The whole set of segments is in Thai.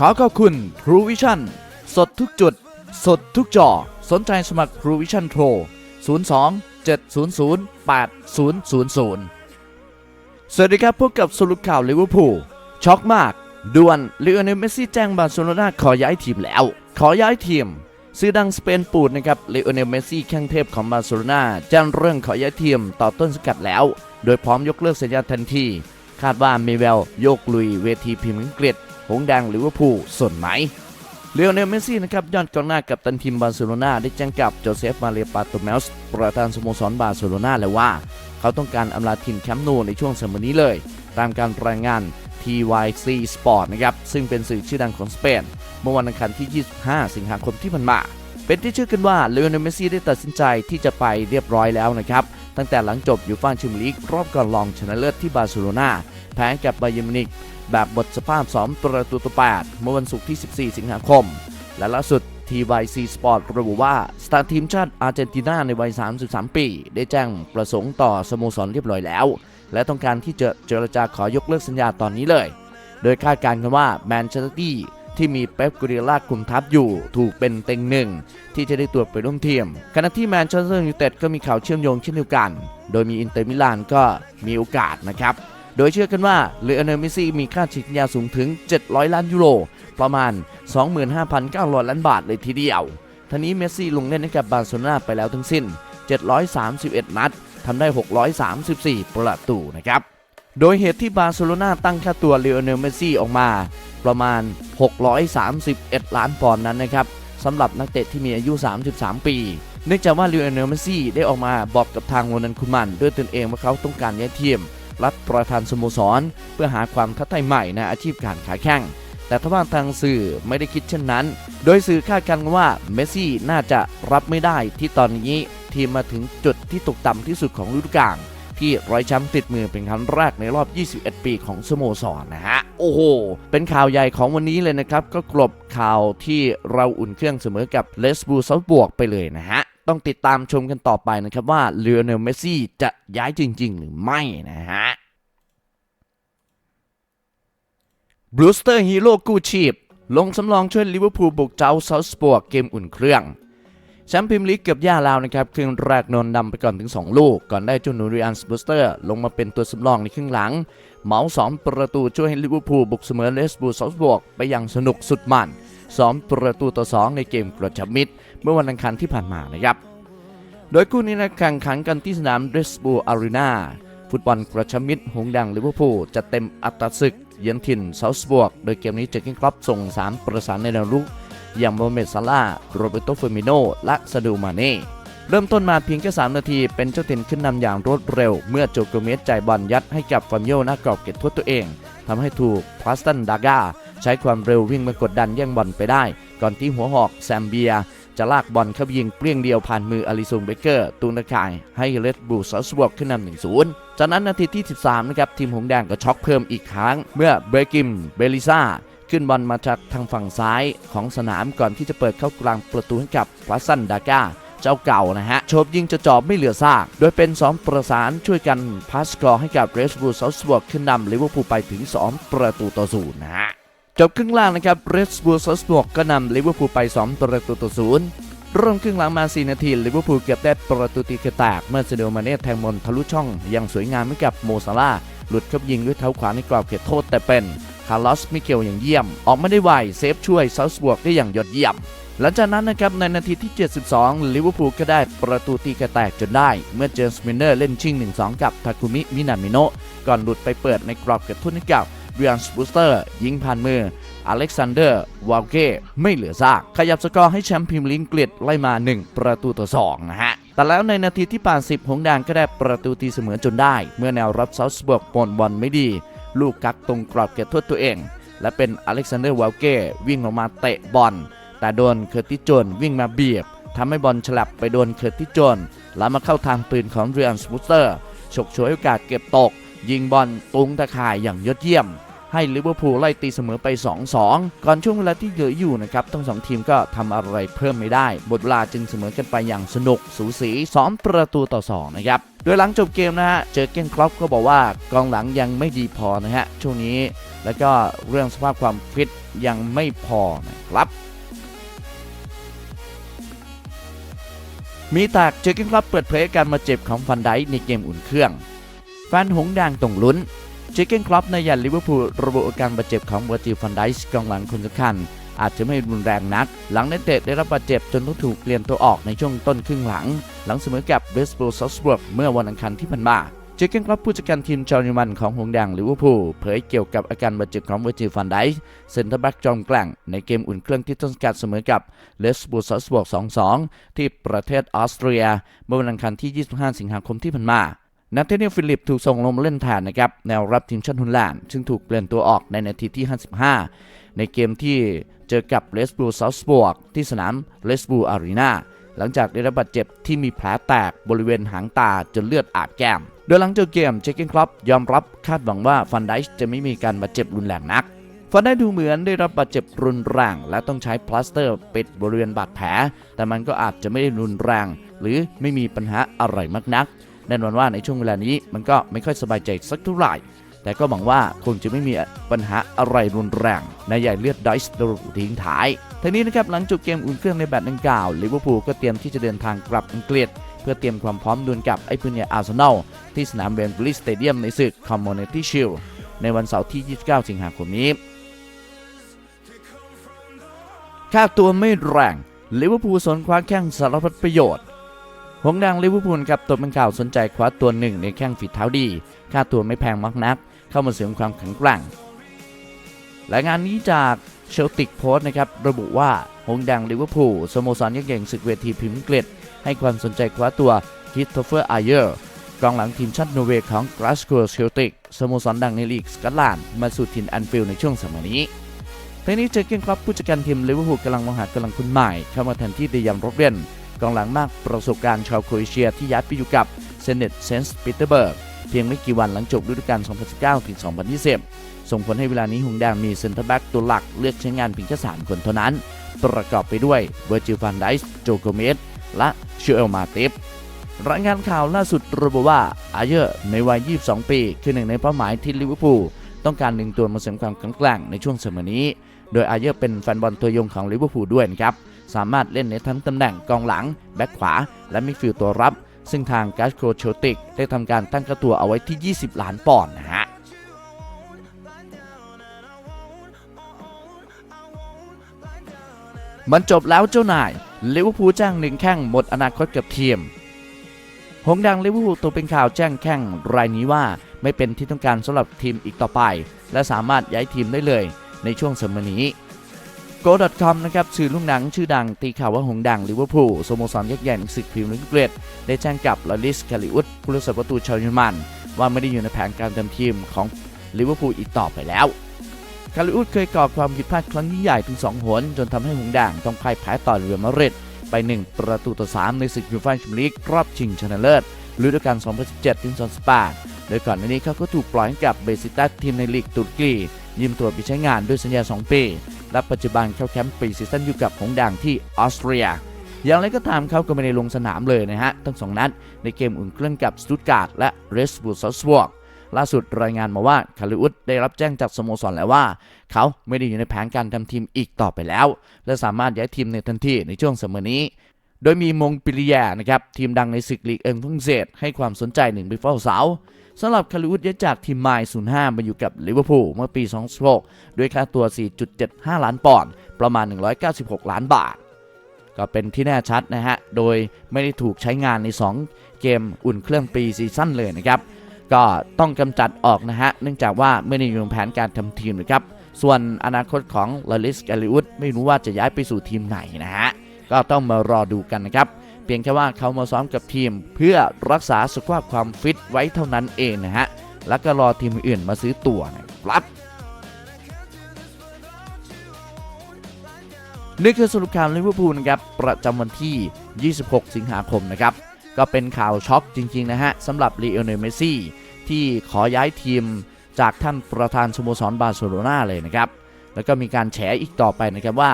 ขอขอบคุณ True Vision สดทุกจุด สดทุกจอ สนใจสมัคร True Vision โทร02 700 8000 สวัสดีครับพบกับสรุปข่าวลิเวอร์พูลช็อกมากด่วนเลโอเนลเมสซี่แจ้งบาร์เซโลนาขอย้ายทีมแล้ว ขอย้ายทีมซื้อดังสเปนปูดนะครับเลโอเนลเมสซี่แข้งเทพของบาร์เซโลนาแจ้งเรื่องขอย้ายทีมต่อต้นสกัดแล้ว โดยพร้อมยกเลิกสัญญาทันที คาดว่ามีแววโยกลุยเวทีพรีเมียร์อังกฤษ หงส์แดงลิเวอร์พูลสนไหมเลโอเนลเมสซี่นะครับยอดกองหน้ากับตันทีมบาร์เซโลนาได้แจ้งกับโจเซฟมาเรียปาโตเมลส์ประธานสโมสรบาร์เซโลนาแล้วว่า เขาต้องการอำลาทีมแคมป์นูในช่วงสมัยนี้เลย ตามการรายงาน TYC Sport นะครับซึ่งเป็นสื่อชื่อดังของสเปน เมื่อวันอังคารที่ 25 สิงหาคมที่ผ่านมาเป็นที่เชื่อกันว่าเลโอเนลเมสซี่ได้ตัดสินใจที่จะไปเรียบร้อยแล้วนะครับ ตั้งแต่หลังจบยูฟ่าแชมเปี้ยนลีกรอบก่อนรองชนะเลิศที่บาร์เซโลนาแพ้กับบาเยร์นมินิกแบบบทสภาพ2ประตูต่อ8เมื่อวันศุกร์ที่ 14 สิงหาคม และล่าสุด TYC Sport ระบุว่า สตาร์ทีมชาติอาร์เจนตินาในวัย 33 ปี ได้แจ้งประสงค์ต่อสโมสรเรียบร้อยแล้ว และต้องการที่จะเจรจาขอยกเลิกสัญญาตอนนี้เลย โดยคาดการณ์กันว่าแมนเชสเตอร์ ที่มีเป๊ปกูเดียล่าคุมทัพอยู่ ถูกเป็นเต็งหนึ่งที่จะได้ตัวไปร่วมทีมขณะที่แมนเชสเตอร์ยูไนเต็ดก็มีข่าวเชื่อมโยงเช่นเดียวกัน โดยมีอินเตอร์มิลานก็มีโอกาสนะครับ โดยเชื่อกันว่าเลโอเนลเมสซี่มีค่าฉีดสัญญาสูงถึง 700 ล้านยูโร ประมาณ 25,900 ล้านบาทเลยทีเดียวท่านี้เมสซี่ลงเล่นให้กับบาร์เซโลนาไปแล้วทั้งสิ้น 731 นัดทำได้ 634 ประตูนะครับ โดยเหตุที่บาร์เซโลนาตั้งค่าตัวเลโอเนลเมสซี่ออกมา ประมาณ 631 ล้านปอนด์นั้นนะครับสำหรับนักเตะที่มีอายุ 33 ปีเนื่องจากว่าเลโอเนลเมสซี่ได้ออกมาบอกกับทางโรนันคุมันด้วยตนเองว่าเขาต้องการย้ายทีมรัฐประธานสโมสร เพื่อหาความท้าทายใหม่ในอาชีพการขายแข่งแต่ทว่าทางสื่อไม่ได้คิดเช่นนั้น โดยสื่อคาดการณ์ว่าเมสซี่น่าจะรับไม่ได้ที่ตอนนี้ทีมมาถึงจุดที่ตกต่ำที่สุดของฤดูกาล ที่ร้อยแชมป์ติดมือเป็นครั้งแรกในรอบ 21 ปีของสโมสรนะฮะ โอ้โห เป็นข่าวใหญ่ของวันนี้เลยนะครับ ก็กลบข่าวที่เราอุ่นเครื่องเสมอกับเลสบูซาบวกไปเลยนะฮะต้องติดตามชมกันต่อไปนะครับว่าเลโอเนลเมสซี่จะย้ายจริง ๆ หรือไม่นะฮะบรูสเตอร์ฮีโร่กู้ชีพ ลงสำรองช่วยลิเวอร์พูลบุกเจ้าเซาท์สปอร์กเกมอุ่นเครื่อง แชมป์พรีเมียร์ลีกเกือบย่าลาวนะครับครึ่งแรกนนนำไปก่อนถึง 2 ลูก ก่อนได้จูนูริอันสบูสเตอร์ลงมาเป็นตัวสำรองในครึ่งหลัง เหมา2ประตูช่วยให้ลิเวอร์พูลบุกเสมอเลสบูซาท์สปอร์กไปอย่างสนุกสุดมัน2ประตูต่อ 2 ในเกมกระชับมิตร เมื่อวันอังคารที่ผ่านมานะครับ โดยคู่นี้นะแข่งขันกันที่สนามเดสบูอารีนาฟุตบอลกระชับมิตรหงดังลิเวอร์พูลจะเต็มอัตราศึก เยือนถิ่นเซาท์บวก โดยเกมนี้เจอกินครอปส่ง 3 ประสานในแนวรุก อย่างโมเมดซาร่าโรเบโตเฟอร์มิโนและซาดูมาเน่เริ่มต้นมาเพียงแค่ 3 นาที เป็นเจ้าถิ่นขึ้นนำอย่างรวดเร็ว เมื่อโจโกเมสจ่ายบอลยัดให้กับฟามิโอหน้ากรอบเก็บโทษตัวเองทำให้ถูกพลาสตันดากาใช้ความเร็ววิ่งมากดดันแย่งบอลไปได้ ก่อนที่หัวหอกแซมเบีย จะลากบอลเข้ายิงเปรี้ยงเดียวผ่านมืออลิซงเบเกอร์ตูนตะข่ายให้เลดบูซาสบวกขึ้นนำหนึ่งศูนย์จากนั้นนาทีที่ 13 นะครับ ทีมหงสแดงก็ช็อกเพิ่มอีกครั้ง เมื่อเบรกิมเบลิซ่า ขึ้นบอลมาจากทางฝั่งซ้ายของสนามก่อนที่จะเปิดเข้ากลางประตูให้กับพลาสันดาก้าเจ้าเก่านะฮะโฉบยิงจะจอบไม่เหลือซาก โดยเป็น 2 ประสานช่วยกันพาสกอร์ให้กับเรสบูเซาสบวกขึ้นนำลิเวอร์พูลไปถึง 2 ประตูต่อศูนย์นะฮะ จบครึ่งล่างนะครับเรสบูเซาสบวกก็นำลิเวอร์พูลไป 2 ประตูต่อศูนย์เริ่มครึ่งหลังมา 4 นาทีลิเวอร์พูลเกือบได้ประตูตีกระแตกเมื่อเซเดโอมาเน่แทงบอลทะลุช่องอย่างสวยงามให้กับโมซาลาหลุดเข้ายิงด้วยเท้าขวาในกรอบเขตโทษแต่เป็น คาร์ลอสมิเกลอย่างเยี่ยม ออกไม่ได้ไวเซฟช่วยซาส์บวกได้อย่างยอดเยี่ยม หลังจากนั้นนะครับในนาทีที่ 72 ลิเวอร์พูลก็ได้ประตูตีกระแตกจนได้ เมื่อเจมส์มินเนอร์เล่นชิง 1-2 กับทาคุมิมินามิโนะก่อนหลุดไปเปิดในกรอบเขตโทษให้กับเรียนสบูสเตอร์ ยิงผ่านมืออเล็กซานเดอร์วาลเก้ไม่เหลือซากขยับสกอร์ให้แชมป์พรีเมียร์ลีกอังกฤษไล่มา 1 ประตูต่อ 2 นะฮะ แต่แล้วในนาทีที่ 80หงส์แดงก็ได้ประตูตีเสมอจนได้ เมื่อแนวรับเซาท์บวกปนบอลไม่ดี ลูกกักตรงกรอบเขตโทษตัวเอง และเป็นอเล็กซานเดอร์วาลเก้วิ่งลงมาเตะบอล แต่โดนเคอร์ติจนวิ่งมาเบียบทำให้บอลฉลับไปโดนเคอร์ติจนแล้วมาเข้าทางปืนของเรียนสมูสเตอร์ฉกฉวยโอกาสเก็บตก ยิงบอลตุงตะข่ายอย่างยอดเยี่ยม ให้ลิเวอร์พูลไล่ตีเสมอไป 2-2 ก่อนช่วงเวลาที่เหลืออยู่นะครับทั้งสองทีมก็ทำอะไรเพิ่มไม่ได้ บทเวลาจึงเสมอกันไปอย่างสนุกสูสี2ประตูต่อ2นะครับโดยหลังจบเกมนะฮะ เจอเก้นครอปก็บอกว่ากองหลังยังไม่ดีพอนะฮะ ช่วงนี้แล้วก็เรื่องสภาพความฟิตยังไม่พอนะครับมีตากเจอเก้นครอปเปิดเผยการมาเจ็บของฟันไดในเกมอุ่นเครื่องแฟนหงแดงต้องลุ้น เจเกนครอปในยันลิเวอร์พูลระบุอาการบาดเจ็บของเวอร์จิลฟันไดค์กองหลังคนสำคัญ อาจจะไม่รุนแรงนัก หลังนักเตะได้รับบาดเจ็บจนต้องถูกเปลี่ยนตัวออกในช่วงต้นครึ่งหลัง หลังเสมอกับเบสบอลซัสเวิร์กเมื่อวันอังคารที่ผ่านมาเจเกนครอปผู้จัดการทีมจอร์นิมันของหงแดงลิเวอร์พูลเผยเกี่ยวกับอาการบาดเจ็บของเวอร์จิลฟันไดค์เซนเตอร์แบ็กจอมแกล่งในเกมอุ่นเครื่องที่ต้นสังกัดเสมอกับเลสบูซัสเวิร์ก2-2 ที่ประเทศออสเตรียเมื่อวันอังคารที่ 25 สิงหาคมที่ผ่านมา นาเธเนียลฟิลิปถูกส่งลงมาเล่นแทนนะครับแนวรับทีมชาติฮอลแลนด์ซึ่งถูกเปลี่ยนตัวออกในนาทีที่ 55 ในเกมที่เจอกับเลสบูซาสบวกที่สนามเลสบูอารีนาหลังจากได้รับบาดเจ็บที่มีแผลแตกบริเวณหางตาจนเลือดอาบแก้ม โดยหลังจบเกมเจคเกนครอปยอมรับคาดหวังว่าฟันไดช์จะไม่มีการบาดเจ็บรุนแรงนัก ฟันได้ดูเหมือนได้รับบาดเจ็บรุนแรง และต้องใช้พลาสเตอร์ปิดบริเวณบาดแผล แต่มันก็อาจจะไม่ได้รุนแรง หรือไม่มีปัญหาอะไรมากนัก แน่นอนว่าในช่วงเวลานี้มันก็ไม่ค่อยสบายใจสักเท่าไหร่ แต่ก็หวังว่าคงจะไม่มีปัญหาอะไรรุนแรง ในใหญ่เลือดไดส์ระบุทิ้งท้ายทั้งนี้นะครับหลังจบเกมอุ่นเครื่องในแบตดังกล่าวลิเวอร์พูลก็เตรียมที่จะเดินทางกลับอังกฤษเพื่อเตรียมความพร้อมดวลกับไอ้พื้นเนี่ยอาร์เซนอลที่สนามเบนบลีสเตเดียมในศึกคอมมูนิตี้ชิลในวันเสาร์ที่ 29 สิงหาคมนี้ค่าตัวไม่แรงลิเวอร์พูลสนคว้าแข้งสารพัดประโยชน์ หงดังลิเวอร์พูลกับตัวเป็นข่าวสนใจคว้าตัวหนึ่งในแข้งฝีเท้าดี ค่าตัวไม่แพงมากนัก เข้ามาเสริมความแข็งแกร่งและงานนี้จากเชลติกโพสต์นะครับ ระบุว่าหงดังลิเวอร์พูลสโมสรยักษ์ใหญ่ศึกเวทีพรีเมียร์ลีกให้ความสนใจคว้าตัวคริสโตเฟอร์ไอเยอร์กองหลังทีมชาตินอร์เวย์ของกราสโกเชลติกสโมสรดังในลีกสกอตแลนด์มาสู่ถิ่นแอนฟิลด์ในช่วงสมัยนี้ทั้งนี้เจอเกนครับผู้จัดการทีมลิเวอร์พูลกำลังมองหากำลังคนใหม่ เข้ามาแทนที่เดยันโรเบน กองหลังมากประสบการณ์ชาวโครเอเชียที่ย้ายไปอยู่กับเซเนตเซนส์ปีเตอร์เบิร์กเพียงไม่กี่วันหลังจบฤดูกาล 2019 ถึง 2020 ส่งผลให้เวลานี้หงแดงมีเซนเตอร์แบ็กตัวหลักเลือกใช้งานเพียงแค่3คนเท่านั้น ประกอบไปด้วยเวอร์จิลฟันไดส์โจโกเมสและเชเอลมาติฟรายงานข่าวล่าสุดระบุว่าอาเยอร์ในวัย 22 ปี คือหนึ่งในเป้าหมายที่ลิเวอร์พูลต้องการดึงตัวมาเสริมความแข็งแกร่งในช่วงสมัยนี้ โดยอาเยอร์เป็นแฟนบอลตัวยงของลิเวอร์พูลด้วยนะครับ สามารถเล่นในทั้งตำแหน่งกองหลัง แบ็คขวา และมิดฟิลด์ตัวรับ ซึ่งทางกาสโคโชติกได้ทำการตั้งค่าตัวเอาไว้ที่ 20 ล้านปอนด์นะฮะมันจบแล้วเจ้านายลิเวอร์พูลจ้างหนึ่งแข้งหมดอนาคตกับทีมหงดังลิเวอร์พูลตัวเป็นข่าวแจ้งแข้งรายนี้ว่าไม่เป็นที่ต้องการสำหรับทีมอีกต่อไป และสามารถย้ายทีมได้เลย ในช่วงสมัยนี้ Go.com นะครับสื่อลูกหนังชื่อดังตีข่าวว่าหงดังลิเวอร์พูลสโมสรยักษ์ใหญ่ในศึกพรีเมียร์ลีกอังกฤษได้แจ้งกับลาลิสคาริอุสผู้รักษาประตูชาวเยอรมัน ว่าไม่ได้อยู่ในแผนการเติมทีมของลิเวอร์พูลอีกต่อไปแล้วคาริอุสเคยก่อความผิดพลาดครั้งยิ่งใหญ่ถึง 2 หน จนทำให้หงส์แดงต้องพ่ายแพ้ต่อเรอัลมาดริดไป 1 ประตูต่อ 3 ในศึกยูฟ่าแชมเปี้ยนลีกรอบชิงชนะเลิศฤดูกาล2017ถึง2018 โดยก่อนหน้านี้เขาก็ถูกปล่อยให้กับเบซิตัสทีมในลีกตุรกี ยืมตัวไปใช้งานด้วยสัญญา 2 ปี และปัจจุบันเข้าแคมป์ปีซีซั่นอยู่กับหงส์แดงที่ออสเตรีย อย่างไรก็ตามเขาก็ไม่ได้ลงสนามเลยนะฮะ ทั้งสองนัดในเกมอุ่นเครื่องกับสตุตการ์ดและเรสบูลซอสวอกล่าสุดรายงานมาว่าคาริอุสได้รับแจ้งจากสโมสรแล้วว่า เขาไม่ได้อยู่ในแผนการทำทีมอีกต่อไปแล้ว และสามารถย้ายทีมในทันทีในช่วงเสมอนี้ โดยมีมงปิริยานะครับทีมดังในศึกลีกเอิงฝรั่งเศสให้ความสนใจหนึ่งไปเฝ้าเสา สำหรับคาริอุสย้ายจากทีมไมล์05 มาอยู่กับลิเวอร์พูลเมื่อปี 2016 ด้วยค่าตัว 4.75 ล้านปอนด์ประมาณ 196 ล้านบาท ก็เป็นที่แน่ชัดนะฮะ โดยไม่ได้ถูกใช้งานใน 2 เกมอุ่นเครื่องปีซีซั่นเลยนะครับ ก็ต้องกำจัดออกนะฮะ เนื่องจากว่าไม่ได้อยู่ในแผนการทำทีมนะครับ ส่วนอนาคตของลาลิสกาลิอุสไม่รู้ว่าจะย้ายไปสู่ทีมไหนนะฮะ ก็ต้องมารอดูกันนะครับ เพียงแค่ว่าเขามาซ้อมกับทีม เพื่อรักษาสุขภาพความฟิตไว้เท่านั้นเองนะฮะ แล้วก็รอทีมอื่นมาซื้อตัวนะครับนี่คือสรุปข่าวลิเวอร์พูลนะครับประจำวันที่ 26 สิงหาคมนะครับ ก็เป็นข่าวช็อกจริง ๆ นะฮะสำหรับลีโอเนลเมสซี่ที่ขอย้ายทีมจากท่านประธานสโมสรบาร์เซโลนาเลยนะครับ แล้วก็มีการแฉอีกต่อไปนะครับว่า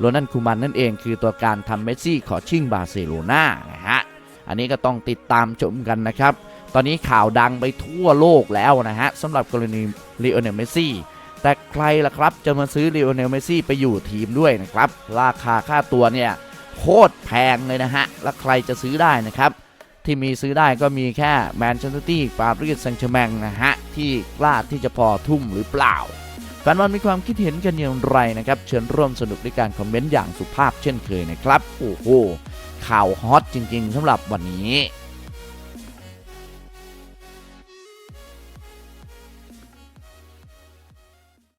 โรนัลคูมันนั่นเองคือตัวการทำเมสซี่ขอชิ่งบาร์เซโลนานะฮะอันนี้ก็ต้องติดตามชมกันนะครับ ตอนนี้ข่าวดังไปทั่วโลกแล้วนะฮะสำหรับกรณีลีโอเนลเมสซี่แต่ใครล่ะครับจะมาซื้อลีโอเนลเมสซี่ไปอยู่ทีมด้วยนะครับ ราคาค่าตัวเนี่ยโคตรแพงเลยนะฮะ แล้วใครจะซื้อได้นะครับ ที่มีซื้อได้ก็มีแค่แมนเชสเตอร์ตี้ปารีสแซงต์แชร์แมงนะฮะ ที่กล้าที่จะพอทุ่มหรือเปล่า แฟนบอลมีความคิดเห็นกันอย่างไรนะครับ เชิญร่วมสนุกด้วยการคอมเมนต์อย่างสุภาพเช่นเคยนะครับ โอ้โหข่าวฮอตจริง ๆสำหรับวันนี้